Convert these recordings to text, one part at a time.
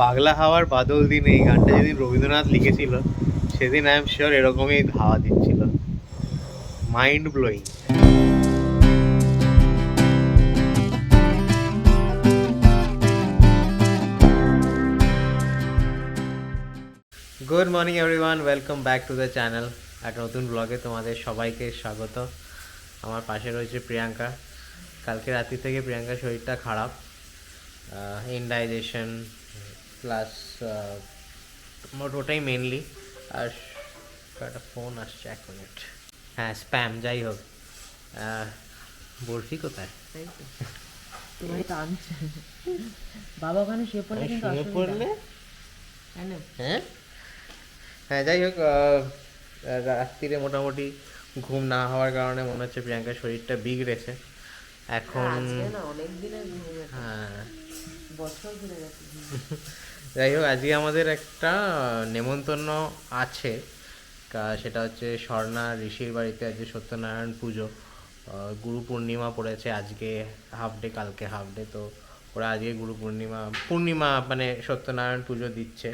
পাগলা হাওয়ার বাদল দিন এই গানটা যেদিন রবীন্দ্রনাথ লিখেছিল, সেদিন আই এম শিওর এরকমই হাওয়া দিচ্ছিল। Mind blowing good morning everyone welcome back to the channel একটা নতুন ব্লগে তোমাদের সবাইকে স্বাগত। আমার পাশে রয়েছে প্রিয়াঙ্কা। কালকে রাত্রি থেকে প্রিয়াঙ্কার শরীরটা খারাপ। ইনডাইজেশন প্লাস মোট ওটাই মেনলি আর একটা ফোন আসছে এক মিনিট হ্যাঁ স্প্যাম যাই হোক। বরফি কোথায়? বাবা ওখানে শুয়ে পড়লে শুয়ে পড়লে? হ্যাঁ? হ্যাঁ যাই হোক রাত্রিরে মোটামুটি ঘুম না হওয়ার কারণে মনে হচ্ছে প্রিয়াঙ্কার শরীরটা বিগড়েছে। এখন অনেক দিনের ঘুম হ্যাঁ। বছর ঘুরে গেছে। যাই হোক আজকে আমাদের একটা নেমন্তন্ন আছে। সেটা হচ্ছে স্বর্ণা ঋষির বাড়িতে আজকে সত্যনারায়ণ পুজো। গুরু পূর্ণিমা পড়েছে আজকে হাফ ডে কালকে হাফ ডে তো ওরা আজকে গুরু পূর্ণিমা পূর্ণিমা মানে সত্যনারায়ণ পুজো দিচ্ছে।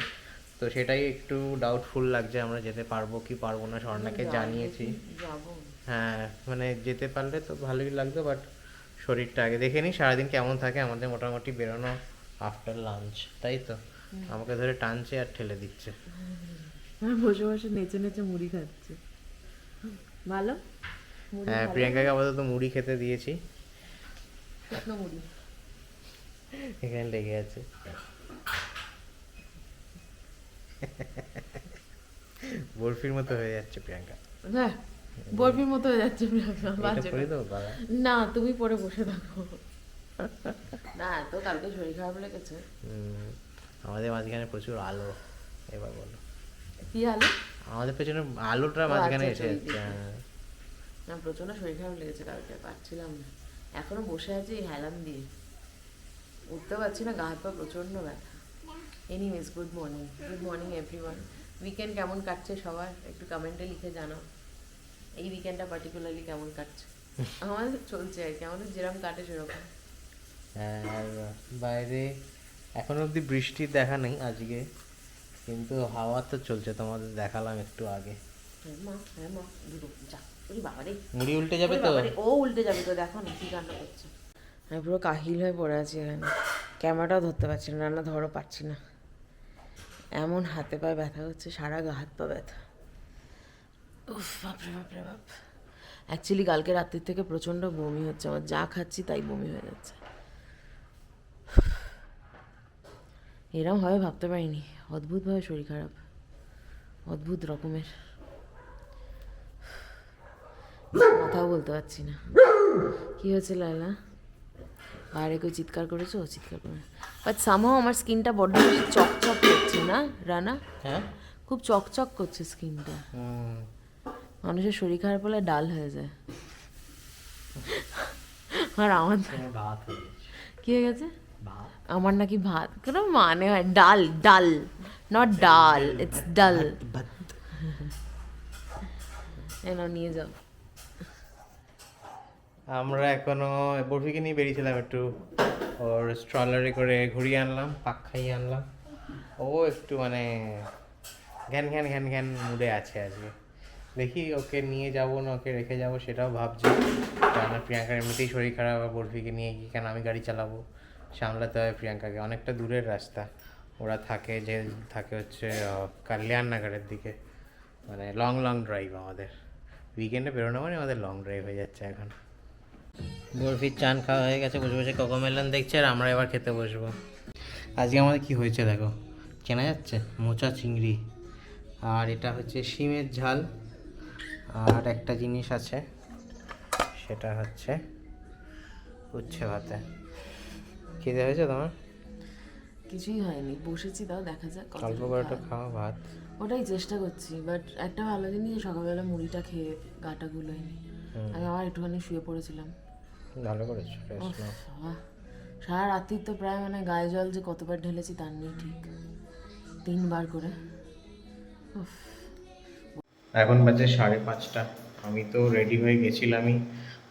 তো সেটাই একটু ডাউটফুল লাগছে আমরা যেতে পারব কি পারব না স্বর্ণাকে জানিয়েছি। হ্যাঁ মানে যেতে পারলে তো ভালোই লাগতো বাট শরীরটা আগে দেখে নিই সারাদিন কেমন থাকে আমাদের মোটামুটি বেরোনো আফটার লাঞ্চ তাই তো? আমাকে ধরে টানছে আর ঠেলে দিচ্ছে। আমি বসে বসে নেচে নেচে মুড়ি খাচ্ছে। ভালো? হ্যাঁ? প্রিয়াঙ্কাকে আপাতত মুড়ি খেতে দিয়েছি। মুড়ি? এখানে লেগে আছে। বরফির মতো হয়ে যাচ্ছে প্রিয়াঙ্কা। হ্যাঁ বরফির মতো হয়ে যাচ্ছে প্রিয়াঙ্কা। না তুমি পরে বসে থাকো। না তো কালকে শরীর খারাপ লেগেছে। আমাদের মাঝখানে প্রচুর আলো এবার বলো। কি আলো? আমাদের পেছনে আলোটা মাঝখানে আচ্ছা, এসে আচ্ছা, যাচ্ছে হ্যাঁ। না প্রচণ্ড শরীর খারাপ লেগেছে কালকে পারছিলাম না। এখনও বসে আছি হেলান দিয়ে। উঠতে পারছি না গা হাত পা প্রচণ্ড ব্যথা। Anyways good morning good morning everyone weekend কেমন কাটছে সবার? একটু কমেন্টে লিখে জানাও। এই উইকেন্ডটা পার্টিকুলারলি কেমন কাটছে? আমাদের চলছে আর কি আমাদের যেরকম কাটে সেরকম। আর বাইরে এখন অবধি বৃষ্টির দেখা নেই আজকে কিন্তু হাওয়া তো চলছে তোমাদের দেখালাম একটু আগে। হ্যাঁ মা হ্যাঁ মা দুটো যা ওরে বাবা রে। মুড়ি উল্টে যাবে তো? ও উল্টে যাবে তো দেখো না কি কাণ্ড করছে। আমি পুরো কাহিল হয়ে পড়ে আছি এখানে। ক্যামেরাটাও ধরতে পারছি না রান্না ধরও পারছি না। এমন হাতে পায়ে ব্যথা হচ্ছে সারা গা হাত পা ব্যথা। উফ বাপরে বাপরে বাপ। অ্যাকচুয়ালি কালকে রাত্রির থেকে প্রচণ্ড বমি হচ্ছে আমার যা খাচ্ছি তাই বমি হয়ে যাচ্ছে। এরম হবে ভাবতে পারিনি। অদ্ভুতভাবে শরীর খারাপ। অদ্ভুত রকমের। কথাও বলতে পারছি না। কি হয়েছে লাইলা বাইরে কেউ চিৎকার করেছ? চিৎকার করে। বাট সামহাও আমার স্কিনটা বড্ড বেশি চকচক করছে না রানা? হ্যাঁ? খুব চকচক করছে স্কিনটা। মানুষের শরীর খারাপ হলে ডাল হয়ে যায়। আর আমার। কি হয়ে গেছে? আমার নাকি ভাত। কোনো মানে হয় ডাল ডাল। নট ডাল ইটস ডাল। নিয়ে যাও। আমরা এখনও বরফিকে নিয়ে বেরিয়েছিলাম একটু। ওর স্ট্রলারে করে ঘুরিয়ে আনলাম পাক খাইয়ে আনলাম। ও একটু মানে ঘ্যান ঘ্যান ঘ্যান ঘ্যান মুডে আছে আজকে। দেখি ওকে নিয়ে যাব না ওকে রেখে যাব সেটাও ভাবছি। কেননা প্রিয়াঙ্কার এমনিতেই শরীর খারাপ বরফিকে নিয়ে গিয়ে কেন আমি গাড়ি চালাবো? সামলাতে হয় প্রিয়াঙ্কাকে। অনেকটা দূরের রাস্তা। ওরা থাকে যে থাকে হচ্ছে আহ, কল্যাণ দিকে। মানে লং লং ড্রাইভ আমাদের। উইকেন্ডে বেরোনো মানে আমাদের লং ড্রাইভ হয়ে যাচ্ছে এখন। বরফির চান খাওয়া হয়ে গেছে বসে বসে কোকোমেলন দেখছে আর আমরা এবার খেতে বসবো। আজকে আমাদের কি হয়েছে দেখো? চেনা যাচ্ছে? মোচা চিংড়ি। আর এটা হচ্ছে শিমের ঝাল। আর একটা জিনিস আছে সেটা হচ্ছে উচ্ছে ভাতে। খিদে হয়েছে তোমার? কিছুই হয়নি বসেছি তাও দেখা যাক অল্প করে একটু খায়। খাও ভাত। ওটাই চেষ্টা করছি বাট একটা ভালো জিনিস সকালবেলা মুড়িটা খেয়ে গাটা গুলোয়নি আমি আবার একটুখানি শুয়ে পড়েছিলাম। ভালো করেছ রেস্ট নাও। সারা রাত্রির তো প্রায় মানে গায়ে জল যে কতবার ঢেলেছি তার নেই ঠিক। তিনবার করে। উফ, এখন বাজে সাড়ে পাঁচটা। আমি তো রেডি হয়ে গেছিলামই।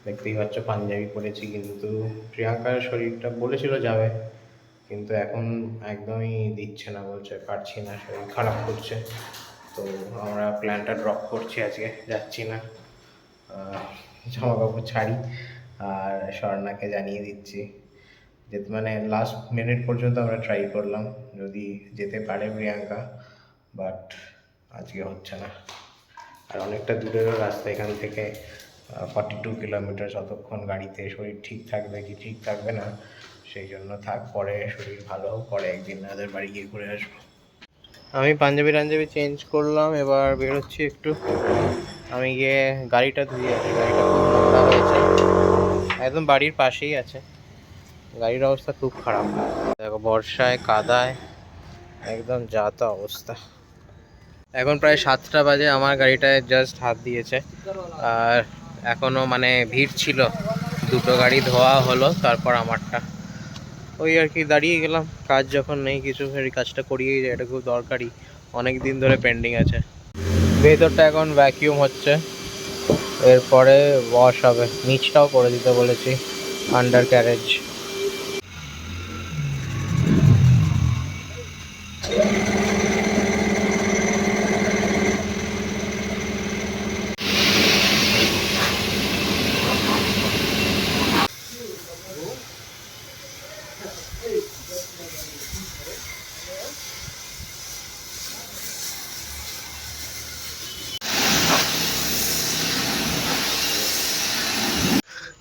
দেখতেই পাচ্ছ, পাঞ্জাবি পরেছি, কিন্তু প্রিয়াঙ্কার শরীরটা বলেছিল যাবে, কিন্তু এখন একদমই দিচ্ছে না, বলছে পারছি না, শরীর খারাপ করছে। তো আমরা প্ল্যানটা ড্রপ করছি আজকে, যাচ্ছি না। জামা কাপড় ছাড়ি, আর স্বর্ণাকে জানিয়ে দিচ্ছি। যে মানে লাস্ট মিনিট পর্যন্ত আমরা ট্রাই করলাম, যদি যেতে পারে প্রিয়াঙ্কা বাট আজকে হচ্ছে না। আর অনেকটা দূরেরও রাস্তা এখান থেকে ফর্টি টু কিলোমিটার যতক্ষণ গাড়িতে শরীর ঠিক থাকবে কি ঠিক থাকবে না, সেই জন্য থাক, পরে শরীর ভালো পরে একদিন ওদের বাড়ি গিয়ে ঘুরে আসব। আমি পাঞ্জাবি টাঞ্জাবি চেঞ্জ করলাম, এবার বেরোচ্ছি একটু। আমি গিয়ে গাড়িটা ধুয়ে আছি গাড়িটা খুব নোংরা হয়েছে একদম বাড়ির পাশেই আছে। গাড়ির অবস্থা খুব খারাপ। দেখো, বর্ষায়, কাদায়, একদম যা তা অবস্থা। এখন প্রায় সাতটা বাজে, আমার গাড়িটায় জাস্ট হাত দিয়েছে। আর এখনও মানে ভিড় ছিল। দুটো গাড়ি ধোয়া হলো, তারপর আমারটা। ওই আর কি, দাঁড়িয়ে গেলাম। কাজ যখন নেই, কিছু কাজটা করিয়েই যায়, এটা খুব দরকারি অনেক দিন ধরে পেন্ডিং আছে। ভেতরটা এখন ভ্যাকিউম হচ্ছে। এরপরে ওয়াশ হবে। নিচটাও করে দিতে বলেছি। আন্ডার ক্যারেজ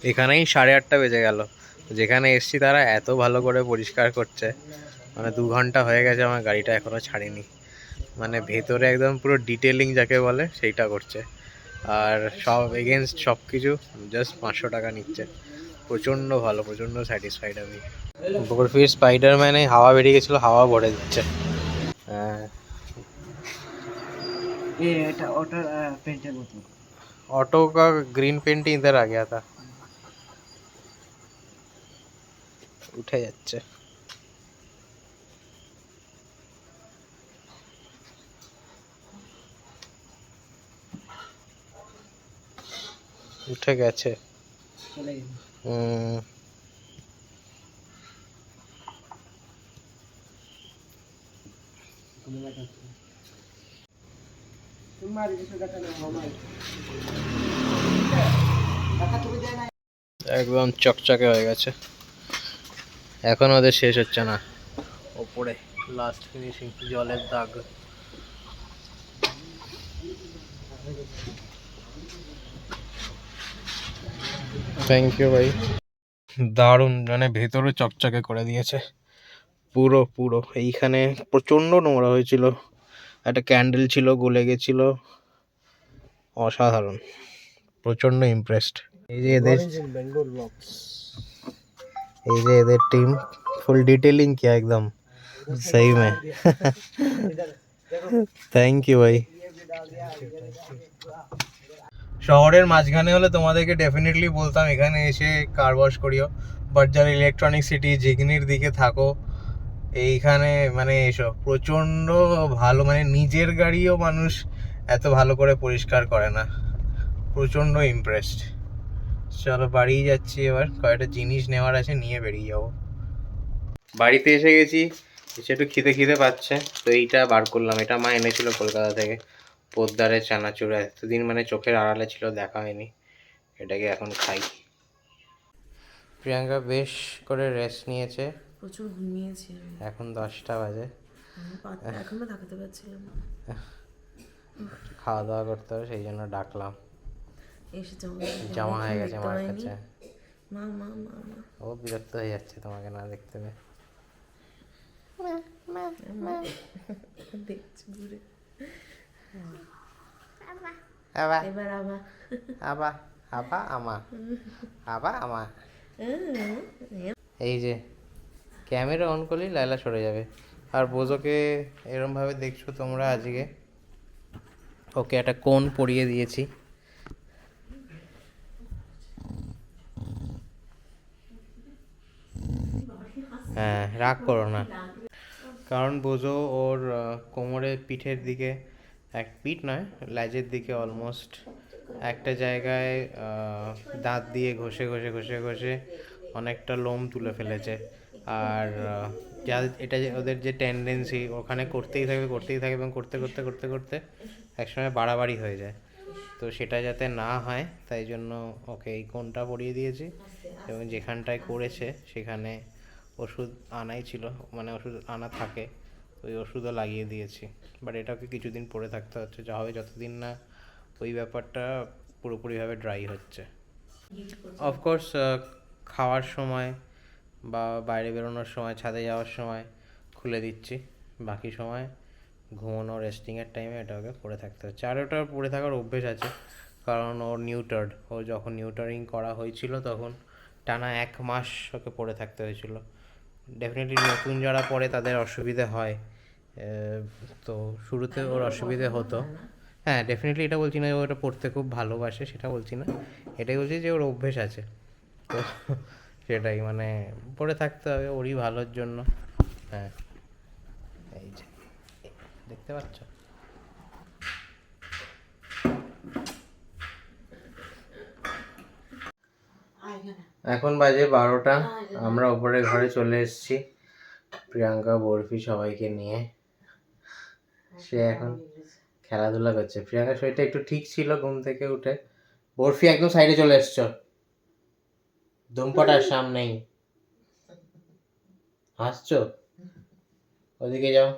এখানেই সাড়ে আটটা বেজে গেল। যেখানে এসছি তারা এত ভালো করে পরিষ্কার করছে। মানে দু ঘণ্টা হয়ে গেছে আমার গাড়িটা এখনও ছাড়িনি। মানে ভেতরে একদম পুরো ডিটেলিং যাকে বলে সেইটা করছে। আর সব এগেনস্ট সব কিছু জাস্ট পাঁচশো টাকা নিচ্ছে। প্রচণ্ড ভালো প্রচণ্ড স্যাটিসফাইড আমি বরফির স্পাইডারম্যানে হাওয়া বেরিয়ে গেছিলো হাওয়া ভরে দিচ্ছে হ্যাঁ ये এটা ওটার পেন্টের মতো ऑटो का ग्रीन पेंट इधर आ गया था উঠে যাচ্ছে উঠে গেছে চলে গেছে একদম চকচকে হয়ে গেছে। এখন ওদের শেষ হচ্ছে না। ওপরে লাস্ট ফিনিশিং জলের দাগ। থ্যাংক ইউ ভাই। দারুণ মানে ভেতরে চকচকে করে দিয়েছে। পুরো পুরো। এইখানে প্রচণ্ড নোংরা হয়েছিল। একটা ক্যান্ডেল ছিল গলে গেছিল। অসাধারণ। প্রচণ্ড ইমপ্রেসড এই যে এদের এই যে এদের টিম ফুল ডিটেলিং কি একদম। সেই মে থ্যাংক ইউ ভাই। শহরের মাঝখানে হলে তোমাদেরকে ডেফিনেটলি বলতাম, এখানে এসে কার ওয়াশ করিও। বাট যারা ইলেকট্রনিক সিটি জিগনির দিকে থাকো, এইখানে মানে এসো। প্রচণ্ড ভালো মানে নিজের গাড়িও মানুষ এত ভালো করে পরিষ্কার করে না। প্রচণ্ড ইমপ্রেসড চলো বাড়ি যাচ্ছি এবার, কয়েকটা জিনিস নেওয়ার আছে, নিয়ে বেরিয়ে যাব। বাড়িতে এসে গেছি, এসে একটু খিদে খিদে পাচ্ছে, তো এইটা বার করলাম, এটা মা এনেছিল কলকাতা থেকে। পোদ্দারে চানাচুর এতদিন মানে চোখের আড়ালে ছিল দেখা হয়নি। এটাকে এখন খাই। প্রিয়াঙ্কা বেশ করে রেস্ট নিয়েছে। প্রচুর ঘুমিয়েছি। এখন দশটা বাজে। এখনও থাকতে পারছিলাম না। খাওয়া দাওয়া করতে হবে সেই জন্য ডাকলাম। এসে জামা হয়ে গেছে আমার কাছে। মা মা মা মা। ও বিরক্ত হয়ে যাচ্ছে তোমাকে না দেখতে পেয়ে। দেখছি ঘুরে। আবার এবার আবার আবা আবা আমা আবা আমা এই যে ক্যামেরা অন করলেই লাইলা সরে যাবে। আর বোঝোকে এরমভাবে দেখছ তোমরা আজকে? ওকে একটা কোন পরিয়ে দিয়েছি। হ্যাঁ রাগ করো না। কারণ বোঝো ওর আহ, কোমরের পিঠের দিকে এক পিঠ নয় লেজের দিকে অলমোস্ট একটা জায়গায় দাঁত দিয়ে ঘষে ঘষে ঘষে ঘষে অনেকটা লোম তুলে ফেলেছে। আর যা এটা ওদের যে টেন্ডেন্সি ওখানে করতেই থাকবে করতেই থাকবে এবং করতে করতে করতে করতে একসময় বাড়াবাড়ি হয়ে যায়। তো সেটা যাতে না হয়, তাই জন্য ওকে এই কোনটা পরিয়ে দিয়েছি এবং যেখানটায় করেছে সেখানে ওষুধ আনাই ছিল মানে ওষুধ আনা থাকে। ওই ওষুধও লাগিয়ে দিয়েছি। বাট এটাকে কিছুদিন পরে থাকতে হচ্ছে। যা হবে যতদিন না ওই ব্যাপারটা পুরোপুরিভাবে ড্রাই হচ্ছে। অফকোর্স খাওয়ার সময় বা বাইরে বেরোনোর সময়, ছাদে যাওয়ার সময় খুলে দিচ্ছি। বাকি সময় ঘুমানো রেস্টিংয়ের টাইমে এটা ওকে পরে থাকতে হচ্ছে। আর ওটা পরে থাকার অভ্যেস আছে। কারণ ওর নিউটার্ড ও যখন নিউটারিং করা হয়েছিল তখন টানা এক মাস ওকে পরে থাকতে হয়েছিল। ডেফিনেটলি নতুন যারা পড়ে তাদের অসুবিধে হয়। তো শুরুতে ওর অসুবিধে হতো। হ্যাঁ ডেফিনেটলি এটা বলছি না যে ও এটা পড়তে খুব ভালোবাসে সেটা বলছি না। এটাই বলছি যে ওর অভ্যেস আছে। তো সেটাই মানে পড়ে থাকতে হবে ওরই ভালোর জন্য। হ্যাঁ এই যে দেখতে পাচ্ছ? এখন বাজে বারোটা। আমরা ওপরে ঘরে চলে এসেছি। প্রিয়াঙ্কা বরফি সবাইকে নিয়ে। সে এখন খেলাধুলা করছে। প্রিয়াঙ্কা শরীরটা একটু ঠিক ছিল ঘুম থেকে উঠে। বরফি একদম সাইডে চলে এসছো। ধুমপটার সামনেই। হাসছো? ওদিকে যাও।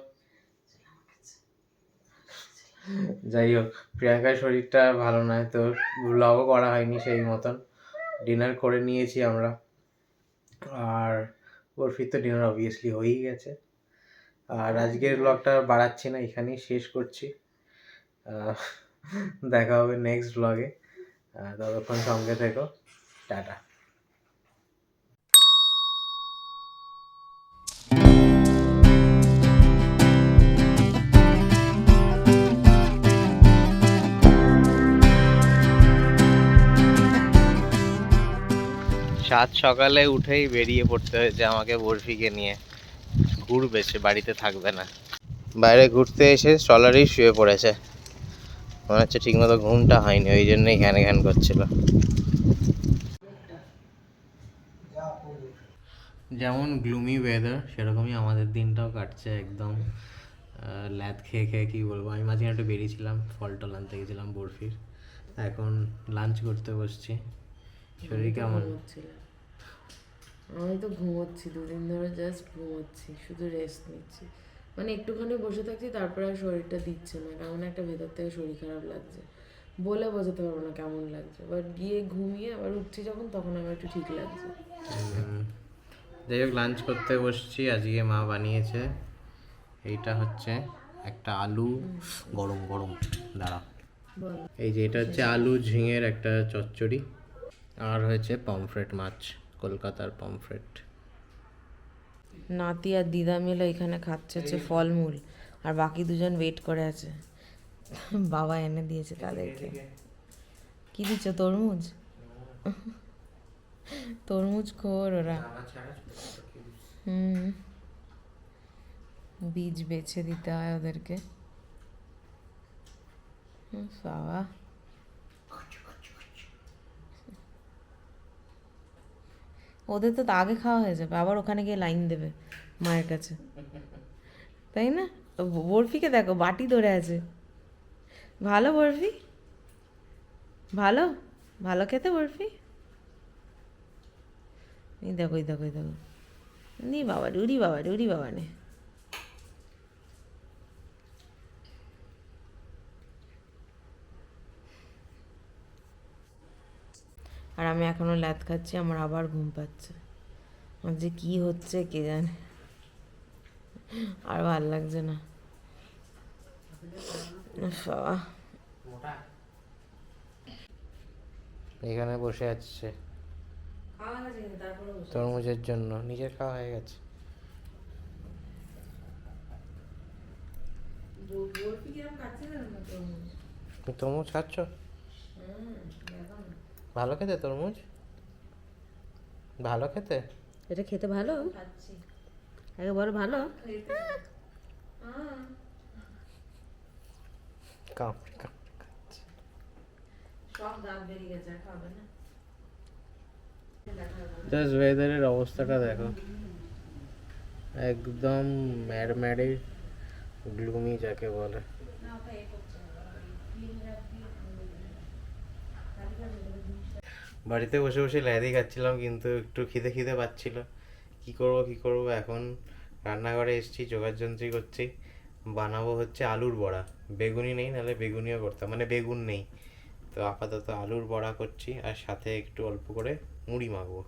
যাই হোক প্রিয়াঙ্কার শরীরটা ভালো নয় তো ব্লগও করা হয়নি সেই মতন। ডিনার করে নিয়েছি আমরা। আর বরফির তো ডিনার অবভিয়াসলি হয়েই গেছে। আর আজকের ব্লগটা বাড়াচ্ছি না, এখানেই শেষ করছি। দেখা হবে নেক্সট ব্লগে ততক্ষণ সঙ্গে থেকো। টাটা। সাত সকালে উঠেই বেরিয়ে পড়তে হয়েছে আমাকে বরফিকে নিয়ে। ঘুরবে সে বাড়িতে থাকবে না। বাইরে ঘুরতে এসে স্টলারেই শুয়ে পড়েছে। মনে হচ্ছে ঠিকমতো ঘুমটা হয়নি ওই জন্যই ঘ্যান ঘ্যান করছিল। যেমন গ্লুমি ওয়েদার সেরকমই আমাদের দিনটাও কাটছে একদম। ল্যাদ খেয়ে খেয়ে কী বলব আমি মাঝে একটু বেরিয়েছিলাম ফল টল আনতে গেছিলাম বরফির। এখন লাঞ্চ করতে বসছি। শরীর কেমন? আমি তো ঘুমোচ্ছি দুদিন ধরে জাস্ট ঘুমোচ্ছি শুধু রেস্ট নিচ্ছি। মানে একটুখানি বসে থাকছি তারপরে আর শরীরটা দিচ্ছে না কেমন একটা ভেতর থেকে শরীর খারাপ লাগছে। বলে বোঝাতে পারব না কেমন লাগছে বাট গিয়ে ঘুমিয়ে আবার উঠছি যখন তখন আমার একটু ঠিক লাগছে। যাই হোক লাঞ্চ করতে বসছি আজকে মা বানিয়েছে। এইটা হচ্ছে একটা আলু গরম গরম। দাঁড়া। এই যে এটা হচ্ছে আলু ঝিঙের একটা চচ্চড়ি আর হয়েছে পমফ্রেট মাছ। কলকাতার পমফ্রেট নাতি আর দিদা মিলে এখানে খাচ্ছে হচ্ছে ফলমূল আর বাকি দুজন ওয়েট করে আছে। বাবা এনে দিয়েছে তাদেরকে। কি দিচ্ছ তরমুজ? তরমুজ খোর ওরা। হুম। বীজ বেছে দিতে হয় ওদেরকে। বাবা। ওদের তো আগে খাওয়া হয়ে যাবে, আবার ওখানে গিয়ে লাইন দেবে মায়ের কাছে। তাই না? বরফিকে দেখো, বাটি ধরে আছে। ভালো বরফি? ভালো? ভালো খেতে বরফি? এই দেখো এই দেখো এই দেখো। নি বাবা রুরি বাবা রুরি বাবা নে আর আমি এখনও ল্যাদ খাচ্ছি আমার আবার ঘুম পাচ্ছে। আমার যে কি হচ্ছে কে জানে? আর ভালো লাগছে না। এখানে বসে আছে। তরমুজের জন্য। নিজের খাওয়া হয়ে গেছে। তুমি তরমুজ খাচ্ছ? ভালো খেতে তরমুজ? ভালো খেতে? এটা খেতে ভালো? আগে ভালো? কামড়ে কামড়ে খাচ্ছে সব দাঁত বেরিয়ে গেছে খাবে না। জাস্ট ওয়েদারের অবস্থাটা দেখো। একদম ম্যাড় ম্যাড়ে গ্লুমি যাকে বলে। বাড়িতে বসে বসে ল্যাদি খাচ্ছিলাম, কিন্তু একটু খিদে খিদে পাচ্ছিল। কি করব কি করব? এখন রান্নাঘরে এসেছি যোগাযন্ত্রী করছি। বানাবো হচ্ছে আলুর বড়া। বেগুনি নেই, নাহলে বেগুনিও করতাম। মানে বেগুন নেই। তো আপাতত আলুর বড়া করছি, আর সাথে একটু অল্প করে মুড়ি মাখবো।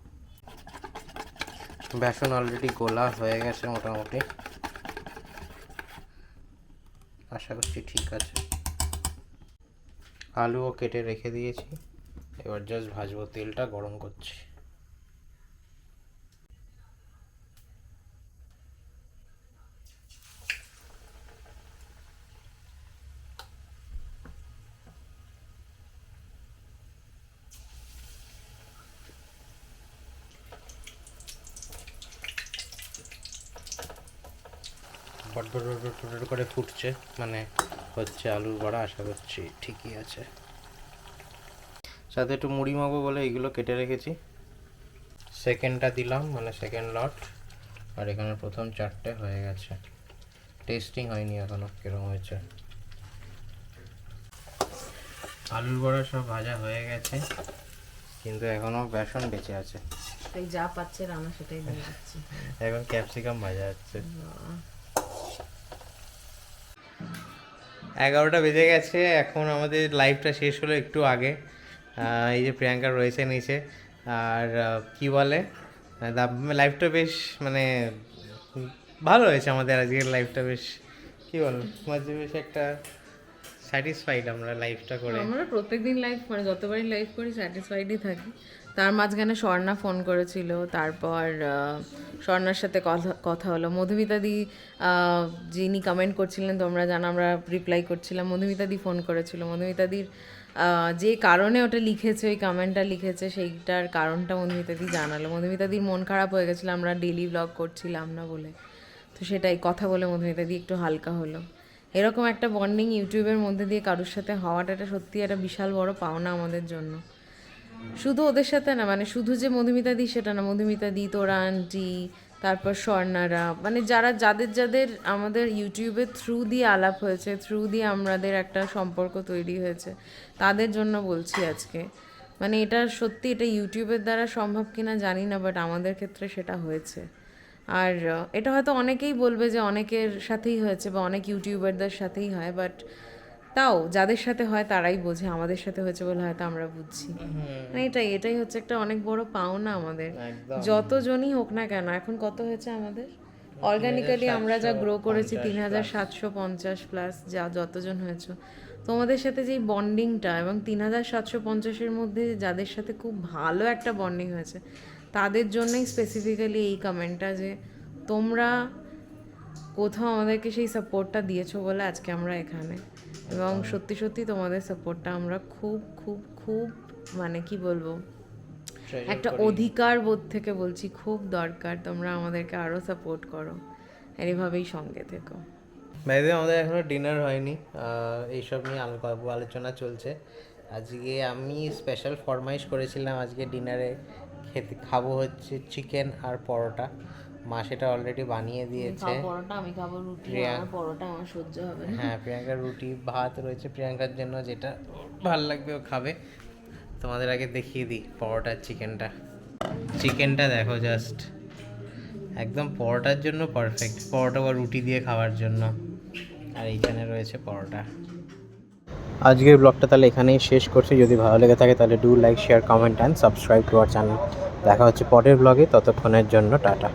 বেসন অলরেডি গোলা হয়ে গেছে মোটামুটি। আশা করছি ঠিক আছে। আলুও কেটে রেখে দিয়েছি। এবার জাস্ট ভাজবো, তেলটা গরম করছি। বট বট বট করে ফুটছে মানে হচ্ছে আলুর বড়া, আশা করছি ঠিকই আছে। সাথে একটু মুড়ি মাখবো বলে এইগুলো কেটে রেখেছি। সেকেন্ডটা দিলাম মানে সেকেন্ড লট আর এখানে প্রথম চারটে হয়ে গেছে। টেস্টিং হয়নি এখনও কীরকম হয়েছে? আলুর বড়া সব ভাজা হয়ে গেছে কিন্তু এখনও বেসন বেঁচে আছে। তাই যা পাচ্ছে রান্না সেটাই দিয়ে দিচ্ছি। এখন ক্যাপসিকাম ভাজা হচ্ছে। এগারোটা বেজে গেছে এখন আমাদের লাইভটা শেষ হলো একটু আগে। এই যে প্রিয়াঙ্কা রয়েছে নিচে। আর কি বলে? লাইভটা বেশ মানে ভালো হয়েছে আমাদের আজকের লাইফটা বেশ, কি বল মাঝে বেশ একটা স্যাটিসফাইড আমরা লাইফটা করে। আমরা প্রত্যেকদিন লাইফ মানে যতবারই লাইভ করি স্যাটিসফাইডই থাকি। তার মাঝখানে স্বর্ণা ফোন করেছিল, তারপর স্বর্ণার সাথে কথা কথা হলো। মধুমিতা দি যিনি কমেন্ট করছিলেন, তোমরা জানো, আমরা রিপ্লাই করছিলাম। মধুমিতা দি ফোন করেছিল। মধুমিতা দির যে কারণে ওটা লিখেছে, ওই কমেন্টটা লিখেছে, সেইটার কারণটা মধুমিতা দি জানালো। মধুমিতা দির মন খারাপ হয়ে গেছিল, আমরা ডেলি ব্লগ করছিলাম না বলে। তো সেটাই কথা বলে মধুমিতা দি একটু হালকা হলো। এরকম একটা বন্ডিং ইউটিউবের মধ্যে দিয়ে কারোর সাথে হওয়াটা এটা সত্যি একটা বিশাল বড় পাওনা আমাদের জন্য। শুধু ওদের সাথে না মানে শুধু যে মধুমিতা দি সেটা না। মধুমিতা দি তোরা আন্টি তারপর স্বর্ণারা মানে যারা, যাদের যাদের আমাদের ইউটিউবের থ্রু দিয়ে আলাপ হয়েছে থ্রু দিয়ে আমাদের একটা সম্পর্ক তৈরি হয়েছে, তাদের জন্য বলছি আজকে। মানে এটা সত্যি, এটা ইউটিউবের দ্বারা সম্ভব কিনা জানি না বাট আমাদের ক্ষেত্রে সেটা হয়েছে। আর, এটা হয়তো অনেকেই বলবে যে অনেকের সাথেই হয়েছে বা অনেক ইউটিউবারদের সাথেই হয় বাট তাও যাদের সাথে হয় তারাই বোঝে আমাদের সাথে হয়েছে বলে হয়তো আমরা বুঝছি। মানে এটাই এটাই হচ্ছে একটা অনেক বড় পাওনা আমাদের। যতজনই হোক না কেন এখন কত হয়েছে আমাদের? অর্গানিক্যালি আমরা যা গ্রো করেছি তিন হাজার সাতশো পঞ্চাশ প্লাস যা যতজন হয়েছে। তোমাদের সাথে যেই বন্ডিংটা এবং তিন হাজার সাতশো পঞ্চাশের মধ্যে যাদের সাথে খুব ভালো একটা বন্ডিং হয়েছে তাদের জন্যই স্পেসিফিক্যালি এই কমেন্টটা যে তোমরা কোথাও আমাদেরকে সেই সাপোর্টটা দিয়েছ বলে আজকে আমরা এখানে। এবং সত্যি সত্যি তোমাদের সাপোর্টটা আমরা খুব খুব খুব মানে কি বলব? একটা করি। অধিকার বোধ থেকে বলছি খুব দরকার তোমরা আমাদেরকে আরও সাপোর্ট করো। আর এভাবেই সঙ্গে থেকো। বাইরে আমাদের এখনও ডিনার হয়নি। এইসব নিয়ে আলো- আলোচনা চলছে। আজকে আমি স্পেশাল ফরমাইশ করেছিলাম আজকে ডিনারে খেতে খাব হচ্ছে চিকেন আর পরোটা। মা সেটা অলরেডি বানিয়ে দিয়েছে। পরোটা আমি খাব রুটি আমার পরোটা আমার সহ্য হবে না। হ্যাঁ প্রিয়াঙ্কার রুটি ভাত রয়েছে। প্রিয়াঙ্কার জন্য যেটা ভালো লাগবে ও খাবে। তোমাদের আগে দেখিয়ে দিই পরোটার চিকেনটা চিকেনটা দেখো জাস্ট একদম পরোটার জন্য পারফেক্ট পরোটা বা রুটি দিয়ে খাওয়ার জন্য। আর এইখানে রয়েছে পরোটা। আজকের ব্লগটা তাহলে এখানেই শেষ করছি। যদি ভালো লেগে থাকে তাহলে do like share comment and subscribe to our channel দেখা হচ্ছে পরের ব্লগে ততক্ষণের জন্য টাটা।